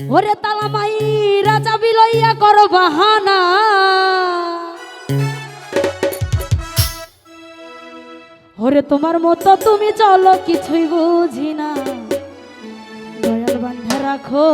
ওরে তালামাই রাজা বিলইয়া কর বাহানা। ওরে তোমার মতো তুমি চলো, কিছুই বুঝি না। দয়াল বান্ধা রাখো।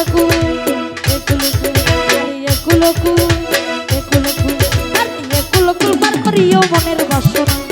একুলকু একুলকু আরে একুলকু একুলকু আরে একুলকুল পার করিও মনের বাসনা।